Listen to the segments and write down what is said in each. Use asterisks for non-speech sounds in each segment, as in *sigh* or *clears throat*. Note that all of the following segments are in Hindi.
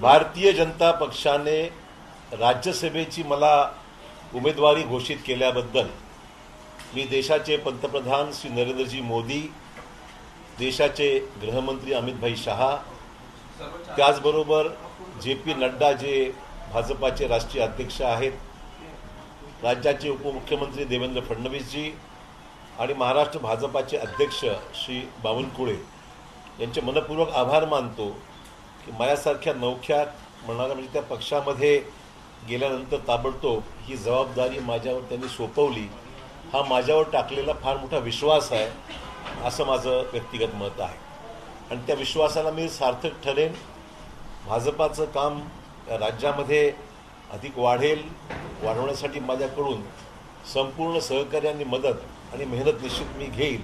भारतीय जनता पक्षाने राज्यसभेची मला उमेदवारी घोषित केल्याबद्दल मी देशाचे पंतप्रधान श्री नरेंद्रजी मोदी देशाचे गृहमंत्री अमितभाई शहा त्याचबरोबर जे पी नड्डा जे भाजपाचे राष्ट्रीय अध्यक्ष आहेत राज्याचे उपमुख्यमंत्री देवेंद्र फडणवीसजी आणि महाराष्ट्र भाजपाचे अध्यक्ष श्री बावनकुळे यांचे मनपूर्वक आभार मानतो. माझ्यासारख्या नौख्यात म्हणणाऱ्या म्हणजे त्या पक्षामध्ये गेल्यानंतर ताबडतोब ही जबाबदारी माझ्यावर त्यांनी सोपवली. हा माझ्यावर टाकलेला फार मोठा विश्वास आहे असं माझं व्यक्तिगत मत आहे. आणि त्या विश्वासाला मी सार्थक ठरेन. भाजपाचं काम राज्यामध्ये अधिक वाढेल वाढवण्यासाठी माझ्याकडून संपूर्ण सहकार्य आणि मदत आणि मेहनत निश्चित मी घेईल.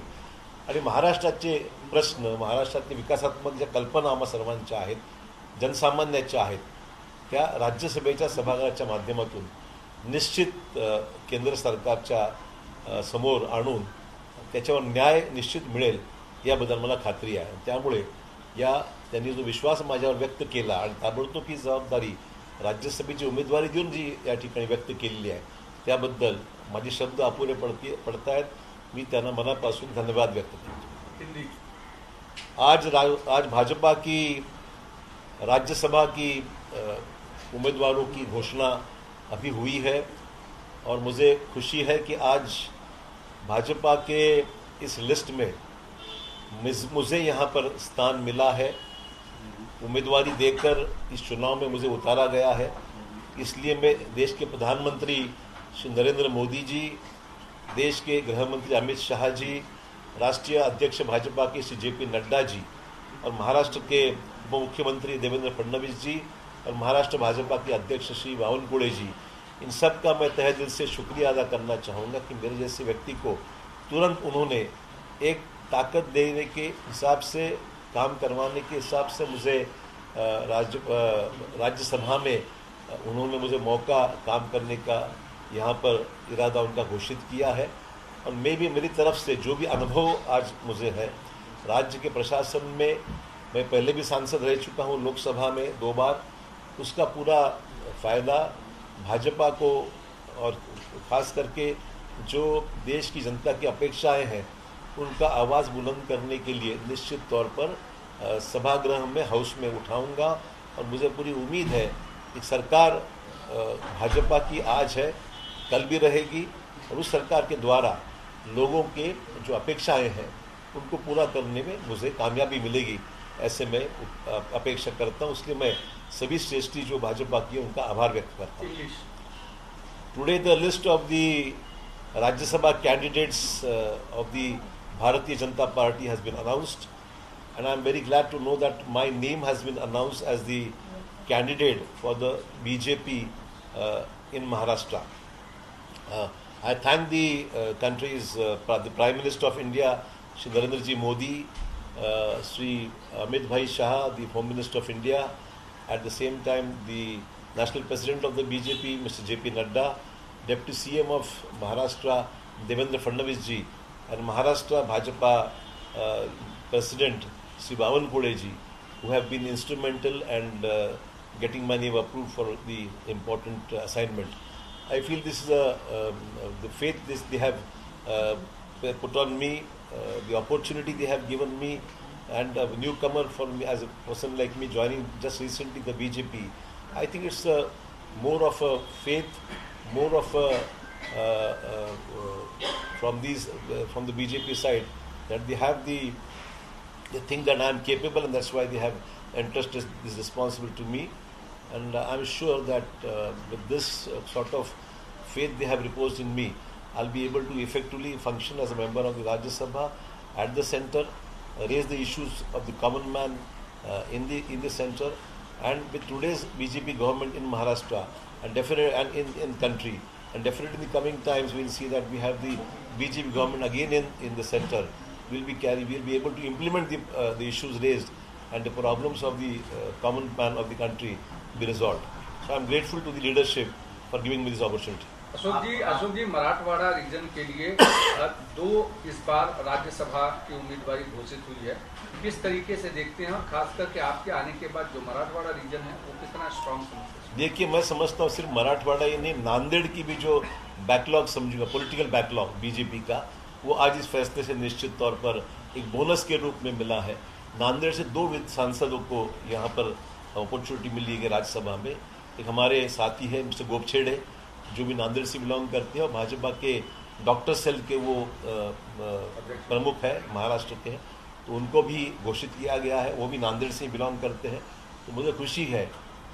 आणि महाराष्ट्राचे प्रश्न महाराष्ट्रातले विकासात्मक ज्या कल्पना आम्हा सर्वांच्या आहेत जनसामान्याच्या आहेत त्या राज्यसभेच्या सभागृहाच्या माध्यमातून निश्चित केंद्र सरकारच्या समोर आणून त्याच्यावर न्याय निश्चित मिळेल याबद्दल मला खात्री आहे. त्यामुळे या त्यांनी जो विश्वास माझ्यावर व्यक्त केला आणि ताबडतोब ही जबाबदारी राज्यसभेची उमेदवारी देऊन जी या ठिकाणी व्यक्त केलेली आहे त्याबद्दल माझे शब्द अपुरे पडती पडतायत. मी त्यांना मनापासून धन्यवाद व्यक्त करतो. आज रा, आज भाजपा की राज्यसभा की उम्मीदवारों की घोषणा अभी हुई है और मुझे खुशी है कि आज भाजपा के इस लिस्ट में मुझे यहाँ पर स्थान मिला है। उम्मीदवारी देकर इस चुनाव में मुझे उतारा गया है। इसलिए मैं देश के प्रधानमंत्री श्री नरेंद्र मोदी जी, देश के गृह मंत्री अमित शाह जी, राष्ट्रीय अध्यक्ष भाजपा के श्री जे पी नड्डा जी और महाराष्ट्र के उप मुख्यमंत्री देवेंद्र फडणवीस जी और महाराष्ट्र भाजपा के अध्यक्ष श्री बावनकुड़े जी, इन सब का मैं तहे दिल से शुक्रिया अदा करना चाहूँगा कि मेरे जैसे व्यक्ति को तुरंत उन्होंने एक ताकत देने के हिसाब से, काम करवाने के हिसाब से मुझे राज्य राज्यसभा में उन्होंने मुझे मौका, काम करने का यहाँ पर इरादा उनका घोषित किया है। और मैं भी मेरी तरफ़ से जो भी अनुभव आज मुझे है, राज्य के प्रशासन में मैं पहले भी सांसद रह चुका हूँ लोकसभा में दो बार। उसका पूरा फ़ायदा भाजपा को और ख़ास करके जो देश की जनता की अपेक्षाएँ हैं, उनका आवाज़ बुलंद करने के लिए निश्चित तौर पर सभागृह में, हाउस में उठाऊँगा। और मुझे पूरी उम्मीद है कि सरकार भाजपा की आज है, कल भी रहेगी। और उस सरकार के द्वारा लोगों के जो अपेक्षाएँ हैं, उनको पूरा करने में मुझे कामयाबी मिलेगी। ऐसे में अपेक्षा करता हूँ इसलिए मैं सभी श्रेष्ठी जो भाजपा की है उनका आभार व्यक्त करता हूँ। Today the list of the Rajya Sabha candidates of the Bharatiya Janata party has been announced and I am very glad to know that my name has been announce as the candidate for the BJP in Maharashtra I thank the country's prime minister of India Shri Narendra ji Modi uh, Shri Amit Bhai Shah, the Home Minister of India, at the same time the National President of the BJP, Mr. JP Nadda, Deputy CM of Maharashtra, Devendra Fadnavis ji, and Maharashtra Bhajapa uh, President, Sri Bhavan ji, who have been instrumental and uh, getting my name approved for the important uh, assignment. I feel this is a um, the faith this they have uh, put on me, the opportunity they have given me, and a newcomer for me as a person like me joining just recently the BJP. I think it's a more of a faith, more of a uh, uh, uh, from these uh, from the BJP side that they have the they think that I am capable, and that's why they have entrusted this responsibility to me. And uh, I'm sure that uh, with this uh, sort of faith they have reposed in me, I'll be able to effectively function as a member of the Rajya Sabha at the center, uh, raise the issues of the common man uh, in the in the center, and with today's BJP government in Maharashtra and definitely and in in country, and definitely in the coming times we'll see that we have the BJP government again in in the center. We'll be carry we'll be able to implement the uh, the issues raised and the problems of the uh, common man of the country be resolved. So I'm grateful to the leadership for giving me this opportunity. Ashok ji Ashok ji Marathwada region के लिए दो इस बार राज्यसभा की उम्मीदवारी घोषित हुई है। किस तरीके से देखते हैं और खास करके आपके आने के बाद जो मराठवाड़ा रीजन है वो कितना स्ट्रांग समझते हैं? देखिए मैं समझता हूँ सिर्फ़ मराठवाड़ा ही नहीं नांदेड़ की भी जो बैकलॉग समझूँगा पॉलिटिकल बैकलॉग बीजेपी का वो आज इस फैसले से निश्चित तौर पर एक बोनस के रूप में मिला है। नांदेड़ से दो विद सांसदों को यहाँ पर अपॉर्चुनिटी मिली है राज्यसभा में। एक हमारे साथी है मिस्टर गोपछेड़े जो भी नांदेड़ से बिलोंग करते हैं और भाजपा के डॉक्टर सेल के वो प्रमुख है, महाराष्ट्र के तो उनको भी घोषित किया गया है, वो भी नांदेड़ से बिलोंग करते हैं। तो मुझे खुशी है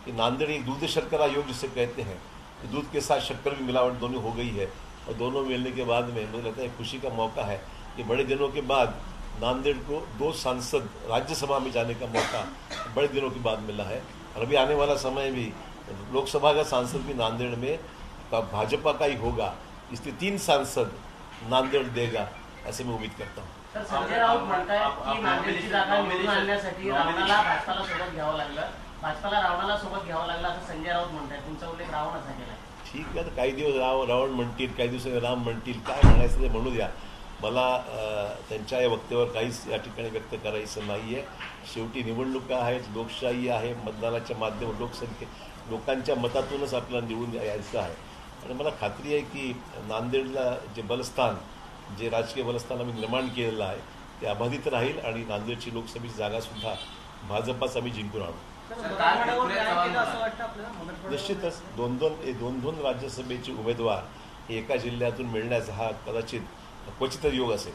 कि नांदेड़ एक दूध शर्करा योग जिसे कहते हैं, कि दूध के साथ शक्कर भी मिलावट दोनों हो गई है और दोनों मिलने के बाद में मुझे लगता है खुशी का मौका है कि बड़े दिनों के बाद नांदेड़ को दो सांसद राज्यसभा में जाने का मौका बड़े दिनों के बाद मिला है। और अभी आने वाला समय भी, लोकसभा का सांसद भी नांदेड़ में का भाजपा का ही होगा इसलिए तीन सांसद नांदेड़ देगा ऐसे मैं उम्मीद करता हूँ। तर संजय राऊत म्हणतायत आप- की आप नांदेडची nomination- जागा निवडून nomination- आणण्यासाठी nomination- रावणाला भाजपाला सोबत घ्यावं लागलं. भाजपाला रावणाला सोबत घ्यावं लागलं असं संजय राऊत म्हणतायत. तुमचा उल्लेख रावणाचा केलाय. ठीक आहे तर काही दिवस राव रावण म्हणतील काही दिवस राम म्हणतील काय म्हणायचं ते म्हणू द्या. मला त्यांच्या या वक्तव्यावर काहीच या ठिकाणी व्यक्त करायचं नाही आहे शेवटी निवडणुका आहेत लोकशाही आहे मतदानाच्या माध्यम लोकसंख्ये लोकांच्या मतातूनच आपल्याला निवडून यायचं आहे. आणि मला खात्री आहे की नांदेडला जे बलस्थान जे राजकीय बलस्थान आम्ही निर्माण केलेलं आहे ते अबाधित राहील आणि नांदेडची लोकसभेची जागासुद्धा भाजपाच आम्ही जिंकून आणू. निश्चितच दोन दोन हे दोन दोन राज्यसभेचे उमेदवार हे एका जिल्ह्यातून मिळण्याचा हा कदाचित क्वचित योग असेल.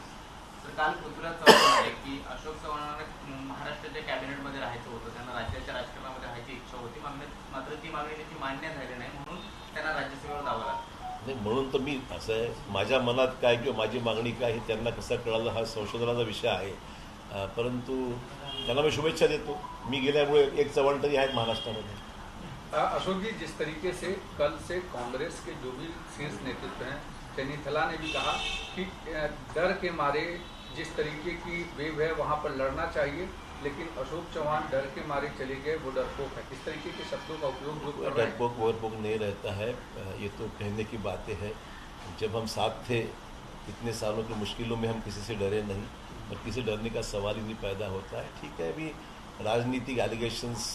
तर काल पृथ्वीराज चव्हाण म्हणाले की अशोक चव्हाणांना महाराष्ट्राच्या कॅबिनेटमध्ये राहायचं होतं. त्यांना राज्याच्या राजकारणामध्ये राहायची इच्छा होती. मागणी मात्र ती मागणी त्यांची मान्य झाली नाही म्हणून त्यांना राज्यसभेवर जावं लागलं. नाही म्हणून तर मी असं आहे. माझ्या मनात काय किंवा माझी मागणी काय हे त्यांना कसं कळालं हा संशोधनाचा विषय आहे. परंतु त्यांना मी शुभेच्छा देतो. मी गेल्यामुळे एक चव्हाण तरी आहेत महाराष्ट्रामध्ये. अशोक जी जिस तरीके से कल से कांग्रेस के जो भी शीर्ष नेतृत्व हैं चैनी थला ने भी कहा कि डर के मारे जिस तरीके की वेव है, वहाँ पर लड़ना चाहिए, लेकिन अशोक चौहान डर के मारे चले गए, वो डरपोक है। इस तरीके के शब्दों का उपयोग डरपोक, वरपोक नहीं रहता है। ये तो कहने की बातें हैं। जब हम साथ थे, इतने सालों की मुश्किलों में हम किसी से डरे नहीं, और किसी डरने का सवाल ही नहीं पैदा होता है। ठीक है, अभी राजनीतिक एलिगेशंस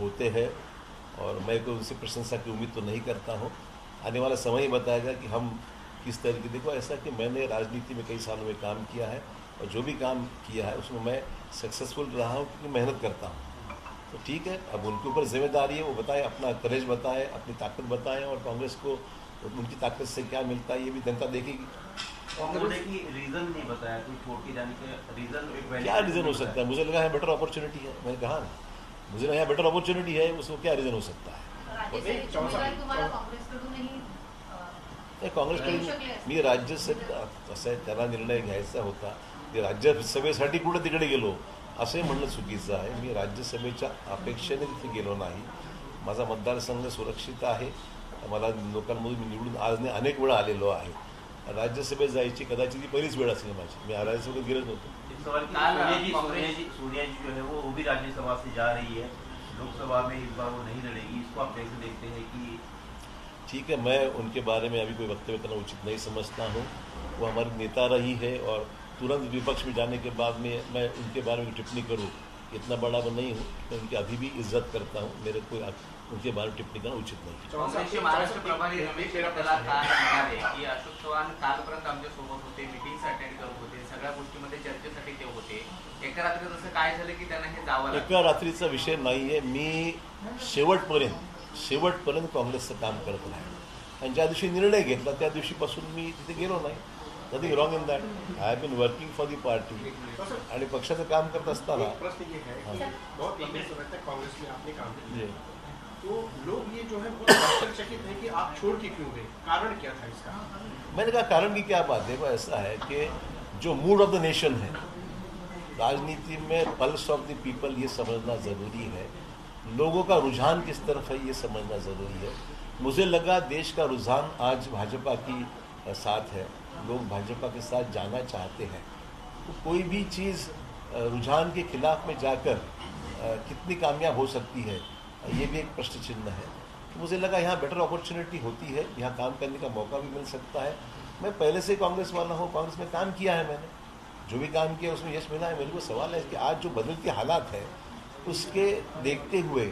होते हैं, और मैं कोई उनसे प्रशंसा की उम्मीद तो नहीं करता हूँ। आने वाला समय ही बताएगा कि हम किस तरीके, देखो ऐसा कि मैंने राजनीति में कई सालों में काम किया है और जो भी काम किया है उसमें मैं सक्सेसफुल रहा हूँ क्योंकि मेहनत करता हूँ। तो ठीक है अब उनके ऊपर ज़िम्मेदारी है वो बताएँ अपना करेज बताएँ अपनी ताकत बताएँ और कांग्रेस को उनकी ताकत से क्या मिलता है ये भी जनता देखेगी। कांग्रेस की रीजन नहीं बताया कोई छोड़ के जाने के रीजन क्या रीज़न हो सकता है? मुझे लगा है बेटर अपॉर्चुनिटी है। मैंने कहा ना मुझे लगा यहाँ बेटर अपॉर्चुनिटी है उसको क्या रीज़न हो सकता है? राज्यसभेची उमेदवारी तुम्हाला काँग्रेसकडूनही अ, नाही काँग्रेसकडे मी राज्यसभेत असं आहे त्याला निर्णय घ्यायचा होता। ते राज्यसभेसाठी कुठं तिकडे गेलो? असंही म्हणणं चुकीचं आहे. मी राज्यसभेच्या अपेक्षेने तिथे गेलो नाही. माझा मतदारसंघ सुरक्षित आहे. मला लोकांमधून मी निवडून आज नाही अनेक वेळा आलेलो आहे. राज्यसभेत जायची कदाचित ही पहिलीच वेळ असेल माझी. मी राज्यसभेत गेलोच नव्हतो. राज्यसभा से जा रही है. लोकसभा में इस बार वो नहीं लड़ेगी. इसको आप कैसे देखते हैं कि ठीक है मैं उनके बारे में अभी कोई वक्तव्य करना उचित नहीं समझता हूँ। वो हमारी नेता रही है और तुरंत विपक्ष में जाने के बाद में मैं उनके बारे में टिप्पणी करूँ इतना बड़ा मैं नहीं हूँ मैं उनकी अभी भी इज़्ज़त करता हूँ मेरे को उनके बारे में टिप्पणी करना उचित नहीं ते एका रात्रीचा विषय नाही आहे मी शेवटपर्यंत शेवटपर्यंत काँग्रेसचं काम करत राहिलो. आणि ज्या दिवशी निर्णय घेतला त्या दिवशीपासून मी तिथे गेलो नाही. Nothing wrong in that I have been working for the party आणि पक्षाचं काम करत असताना. एक प्रश्न ये है कि बहुत लंबे समय तक कांग्रेस में आपने काम किया. तो लोग ये जो है बहुत आश्चर्यचकित है कि आप छोड़ के क्यों गए? कारण क्या था इसका? मैंने कहा कारण की क्या बात है? वो ऐसा है कि जो मूड ऑफ़ द नेशन है राजनीति में पल्स ऑफ़ द पीपल ये समझना ज़रूरी है। लोगों का रुझान किस तरफ़ है ये समझना ज़रूरी है। मुझे लगा देश का रुझान आज भाजपा की साथ है। लोग भाजपा के साथ जाना चाहते हैं तो कोई भी चीज़ रुझान के खिलाफ में जाकर कितनी कामयाब हो सकती है, ये भी एक प्रश्न चिन्ह है। तो मुझे लगा यहाँ बेटर अपॉर्चुनिटी होती है, यहाँ काम करने का मौका भी मिल सकता है। मैं पहले से कांग्रेस वाला हूँ, कांग्रेस में काम किया है मैंने। जो भी काम किया, उसमें यश मिला है। मेरे को सवाल है कि आज जो बदलते हालात है, उसके देखते हुए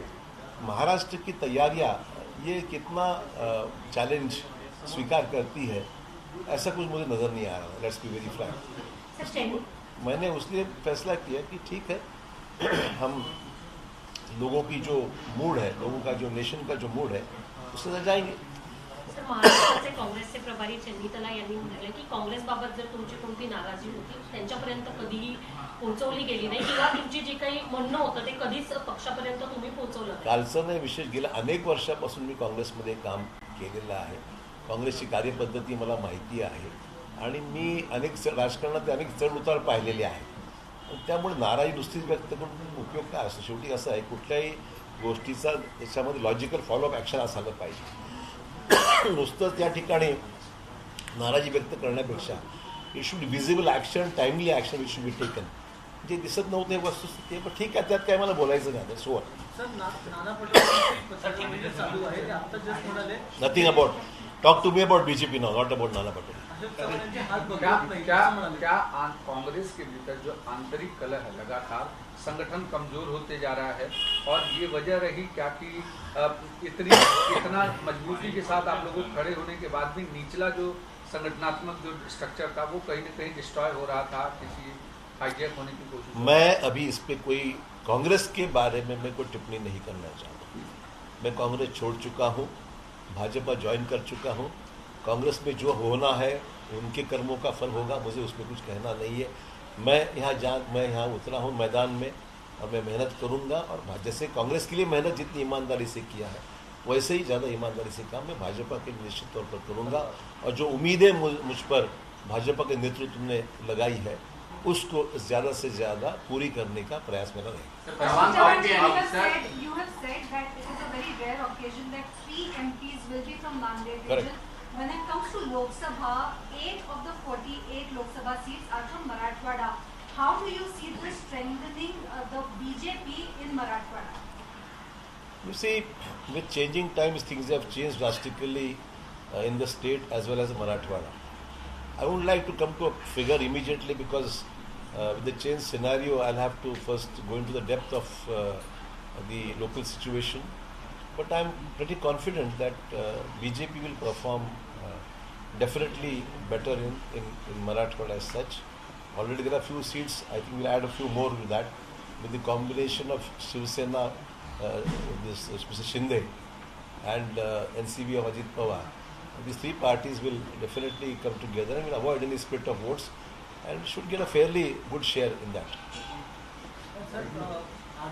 महाराष्ट्र की तैयारियाँ, ये कितना चैलेंज स्वीकार करती है? ऐसा कुछ मुझे नज़र नहीं आ रहा। लेट्स बी वेरी फ्रैंक मैंने उसलिए फैसला किया कि ठीक है *clears throat* हम लोगों की जो मूड है लोगों का जो नेशन का जो मूड है उससे तर जाएँगे। सर महाराष्ट्राचे काँग्रेसचे प्रभारी चंदीतला यांनी म्हटलं की काँग्रेसबाबत जर तुमची कोणती नाराजी होती त्यांच्यापर्यंत कधीही पोहोचवली गेली नाही किंवा तुमची जी काही म्हणणं होतं ते कधीच पक्षापर्यंत तुम्ही पोहोचवलं कालचं नाही विशेष गेल्या अनेक वर्षापासून मी काँग्रेसमध्ये काम केलेलं आहे. काँग्रेसची कार्यपद्धती मला माहिती आहे. आणि मी अनेक च- राजकारणात अनेक चढ उतार पाहिलेले आहेत. त्यामुळे नाराजी नुसतीच व्यक्त करून उपयोग काय असतो? शेवटी असं आहे कुठल्याही गोष्टीचा त्याच्यामध्ये लॉजिकल फॉलोअप ॲक्शन असायला पाहिजे. नुसतंच त्या ठिकाणी नाराजी व्यक्त करण्यापेक्षा it should visible action timely action it should be taken जे दिसत नव्हते वस्तुस्थिती पण ठीक आहे त्यात काय मला बोलायचं नाही म्हणाले nothing about talk to me about BJP now not about Nana Patel क्या कांग्रेस के भीतर जो आंतरिक कलह है लगातार संगठन कमज़ोर होते जा रहा है और ये वजह रही क्या कि इतनी इतना मजबूती के साथ आप लोगों को खड़े होने के बाद भी निचला जो संगठनात्मक जो स्ट्रक्चर था वो कहीं ना कहीं डिस्ट्रॉय हो रहा था किसी हाईजैक होने की कोशिश मैं अभी इस पे कोई कांग्रेस के बारे में मैं कोई टिप्पणी नहीं करना चाहता। मैं कांग्रेस छोड़ चुका हूँ भाजपा ज्वाइन कर चुका हूँ। कांग्रेस में जो होना है उनके कर्मों का फल होगा मुझे उसमें कुछ कहना नहीं है। मैं यहाँ जा मैं यहाँ उतरा हूँ मैदान में और मैं मेहनत करूँगा और जैसे कांग्रेस के लिए मेहनत जितनी ईमानदारी से किया है वैसे ही ज़्यादा ईमानदारी से काम मैं भाजपा के लिए निश्चित तौर पर करूँगा। और जो उम्मीदें मुझ मुझ पर भाजपा के नेतृत्व ने लगाई है उसको ज़्यादा से ज़्यादा पूरी करने का प्रयास मेरा रहेगा। very rare occasion that three MPs will be from Mandya region. When it comes to Lok Sabha, eight of the 48 Lok Sabha seats are from Marathwada. How do you see this strengthening uh, the BJP in Marathwada? You see, with changing times, things have changed drastically uh, in the state as well as Marathwada. I would like to come to a figure immediately because uh, with the change scenario, I'll have to first go into the depth of uh, the local situation. But I'm pretty confident that uh, BJP will perform uh, definitely better in, in, in Marathwada as such. Already there are few seats, I think we'll add a few more to that. With the combination of Shiv Sena, uh, this, uh, Mr. Shinde, and uh, NCB of Ajit Pawar, these three parties will definitely come together and will avoid any split of votes and should get a fairly good share in that. Sir, uh,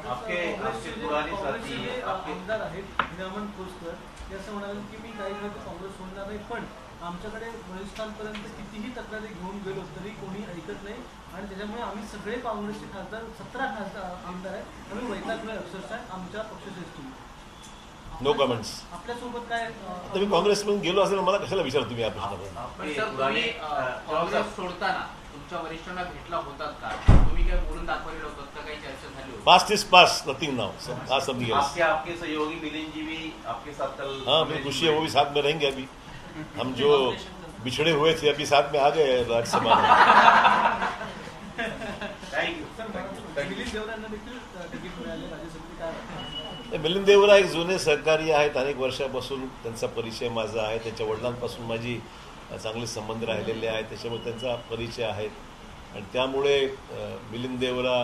आपके- आपके पुराने साथी, आपके- आमदार आहेत हिरामण खोसकर ते असं म्हणाले की मी काही वेळ काँग्रेस सोडणार नाही पण आमच्याकडे वरिष्ठांपर्यंत कितीही तक्रारी घेऊन गेलो तरी कोणी ऐकत नाही. आणि त्याच्यामुळे आम्ही सगळे काँग्रेसचे खासदार सतरा खासदार आमदार आहेत. आम्ही वैतागलोय अक्षरशः आमच्या पक्षश्रेष्ठी No comments. आपल्यासोबत काय मी काँग्रेसमधून गेलो असेल मला कशाला विचारतो तुम्ही या तुम्ही काँग्रेस सोडताना तुमच्या वरिष्ठांना भेटला होतात का? तुम्ही काय बोलून दाखवलेलं होतं? का काही चर्चा झाली होती. Past is past nothing now आज समथिंग आपके आपके सहयोगी मिलिंद जी भी आपके साथ कल हाँ मेरी खुशी है वो भी साथ में रहेंगे अभी। हम जो बिछड़े हुए थे अभी साथ में आ गए राज्यसभा में। मिलिंद देवरा एक जुने सहकारी आहेत अनेक वर्षापासून त्यांचा परिचय माझा आहे त्यांच्या वडिलांपासून माझी चांगले संबंध राहिलेले आहेत त्याच्यामुळे त्यांचा परिचय आहे. आणि त्यामुळे मिलिंद देवरा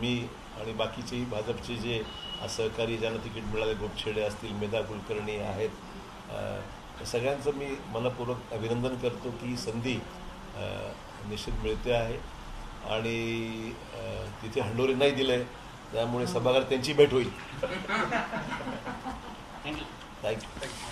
मी आणि बाकीचेही भाजपचे जे सहकारी ज्यांना तिकीट मिळाले गोपछेडे असतील मेधा कुलकर्णी आहेत सगळ्यांचं मी मनपूर्वक अभिनंदन करतो की ही संधी निश्चित मिळते आहे. आणि तिथे हंडोरे नाही दिले त्यामुळे सभागृहात त्यांची भेट होईल. Thank you thank you